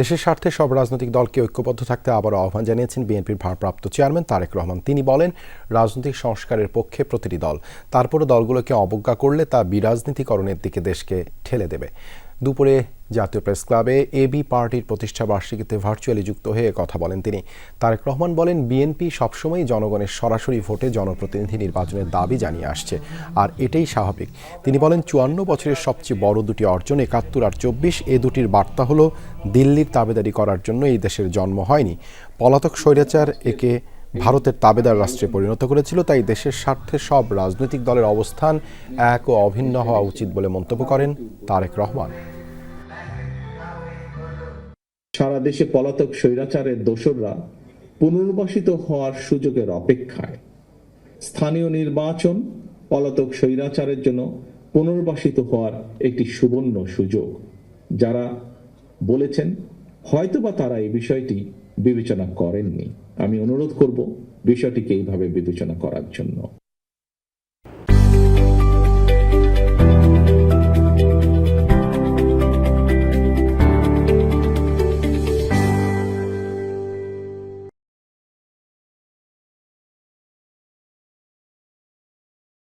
দেশের স্বার্থে সব রাজনৈতিক দলকে ঐক্যবদ্ধ থাকতে আবারও আহ্বান জানিয়েছেন বিএনপির ভারপ্রাপ্ত চেয়ারম্যান তারেক রহমান। তিনি বলেন, রাজনৈতিক সংস্কারের পক্ষে প্রতিটি দল, তারপরও দলগুলোকে অবজ্ঞা করলে তা বিরাজনীতিকরণের দিকে দেশকে ঠেলে দেবে। দুপুরে জাতীয় প্রেস ক্লাবে এবি পার্টির প্রতিষ্ঠা বার্ষিকীতে ভার্চুয়ালি যুক্ত হয়ে কথা বলেন তিনি। তারেক রহমান বলেন, বিএনপি সবসময় জনগণের সরাসরি ভোটে জনপ্রতিনিধি নির্বাচনের দাবি জানিয়ে আসছে, আর এটাই স্বাভাবিক। তিনি বলেন, চুয়ান্ন বছরের সবচেয়ে বড় দুটি অর্জন একাত্তর আর চব্বিশ, এ দুটির বার্তা হলো, দিল্লির তাবেদারি করার জন্য এই দেশের জন্ম হয়নি। পলাতক স্বৈরাচার একে ভারতের তাবেদার রাষ্ট্রে পরিণত করেছিল, তাই দেশের স্বার্থে সব রাজনৈতিক দলের অবস্থান এক ও অভিন্ন হওয়া উচিত বলে মন্তব্য করেন তারেক রহমান। সারা দেশে পলাতক স্বৈরাচারের দোসররা পুনর্বাসিত হওয়ার সুযোগের অপেক্ষায়। স্থানীয় নির্বাচন পলাতক স্বৈরাচারের জন্য পুনর্বাসিত হওয়ার একটি সুবর্ণ সুযোগ, যারা বলেছেন হয়তোবা তারা এই বিষয়টি বিবেচনা করেননি। আমি অনুরোধ করব বিষয়টিকে এইভাবে বিবেচনা করার জন্য।